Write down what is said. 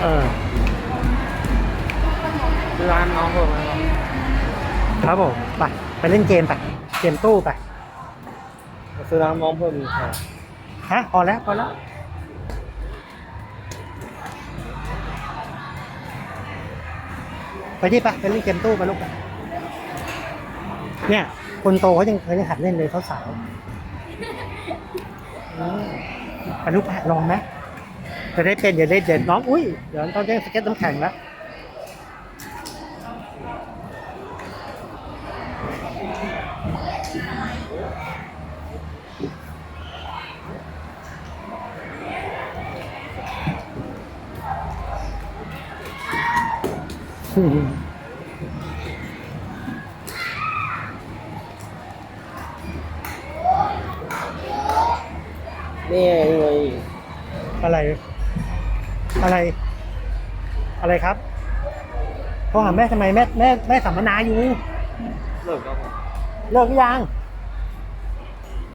เออร้านน้องเพิ่มไหมครับครับผมไปไปเล่นเกมไปเกมตู้ไปซื้อร้านน้องเพิ่มอีกค่ะฮะพอแล้วพอแล้วไปที่ไปไปเล่นเกมตู้ไปลูกไปเนี่ย คนโตเขายังเคยหัดเล่นเลยเขาสาวอืมไปลูกไปลองไหม จะได้เป็นเดี๋ยวได้เดี๋ยวน้องอุ้ยเดี๋ยวต้องเล่นสเก็ตน้ำแข็งแล้วนี่ไงนี่ไงอะไร อะไร อะไรครับโทรหาแม่ทำไมแม่แม่แม่สัมมนาอยู่ เลิกครับผม เลิกหรือยัง